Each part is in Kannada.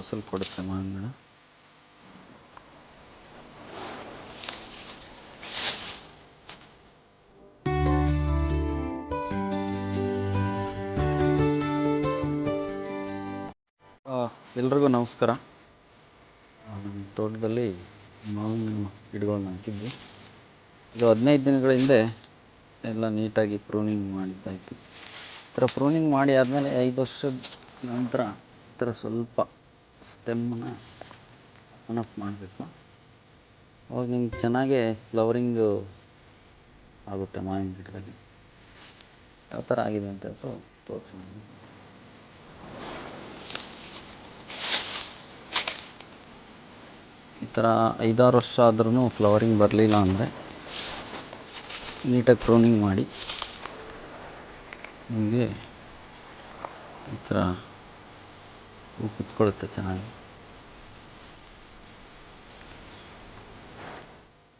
ಫಸಲು ಕೊಡುತ್ತೆ ಮಾವಿನ ಗಿಡ ಎಲ್ರಿಗೂ ನಮಸ್ಕಾರ. ನಮ್ಮ ತೋಟದಲ್ಲಿ ಮಾವಿನ ಗಿಡಗಳನ್ನ ಹಾಕಿದ್ವಿ. ಇದು ಹದಿನೈದು ದಿನಗಳ ಹಿಂದೆ ಎಲ್ಲ ನೀಟಾಗಿ ಪ್ರೂನಿಂಗ್ ಮಾಡಿದ್ದಾಯಿತು. ಈ ಥರ ಪ್ರೂನಿಂಗ್ ಮಾಡಿ ಆದಮೇಲೆ ಐದು ವರ್ಷದ ನಂತರ ಈ ಥರ ಸ್ವಲ್ಪ ಸ್ಟೆಮ್ಮನ್ನ ಆನ್ ಆಫ್ ಮಾಡಬೇಕು. ಅವಾಗ ನಿಮ್ಗೆ ಚೆನ್ನಾಗೇ ಫ್ಲವರಿಂಗು ಆಗುತ್ತೆ ಮಾವಿನ ಗಿಡದಲ್ಲಿ. ಯಾವ ಥರ ಆಗಿದೆ ಅಂತ ಹೇಳ್ಬಿಟ್ಟು ತೋರಿಸ್ತೀನಿ ಈ ಥರ ಐದಾರು ವರ್ಷ ಆದ್ರೂ ಫ್ಲವರಿಂಗ್ ಬರಲಿಲ್ಲ ಅಂದರೆ ನೀಟಾಗಿ ಪ್ರೂನಿಂಗ್ ಮಾಡಿ ನಿಮಗೆ ಈ ಥರ ಹೂ ಕುತ್ಕೊಳ್ಳುತ್ತೆ ಚೆನ್ನಾಗಿ.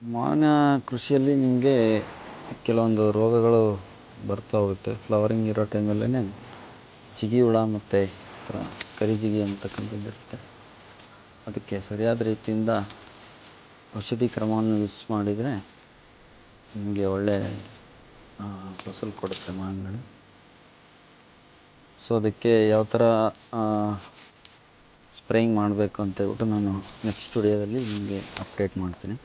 ಮಾವಿನ ಕೃಷಿಯಲ್ಲಿ ನಿಮಗೆ ಕೆಲವೊಂದು ರೋಗಗಳು ಬರ್ತಾ ಹೋಗುತ್ತೆ. ಫ್ಲವರಿಂಗ್ ಇರೋ ಟೈಮಲ್ಲೇ ಜಿಗಿ ಹುಳ ಮತ್ತು ಈ ಥರ ಕರಿಜಿಗಿ ಅಂತಕ್ಕಂಥದ್ದು ಇರುತ್ತೆ ಅದಕ್ಕೆ ಸರಿಯಾದ ರೀತಿಯಿಂದ ಔಷಧಿ ಕ್ರಮವನ್ನು ಯೂಸ್ ಮಾಡಿದರೆ ನಿಮಗೆ ಒಳ್ಳೆ ಫಸಲು ಕೊಡುತ್ತೆ ಮಾವಿನ ಗಿಡ. ಸೊ ಅದಕ್ಕೆ ಯಾವ ಥರ ಸ್ಪ್ರೇಯಿಂಗ್ ಮಾಡಬೇಕು ಅಂತ ಹೇಳ್ಬಿಟ್ಟು ನಾನು ನೆಕ್ಸ್ಟ್ ವಿಡಿಯೋದಲ್ಲಿ ನಿಮಗೆ ಅಪ್ಡೇಟ್ ಮಾಡ್ತೀನಿ.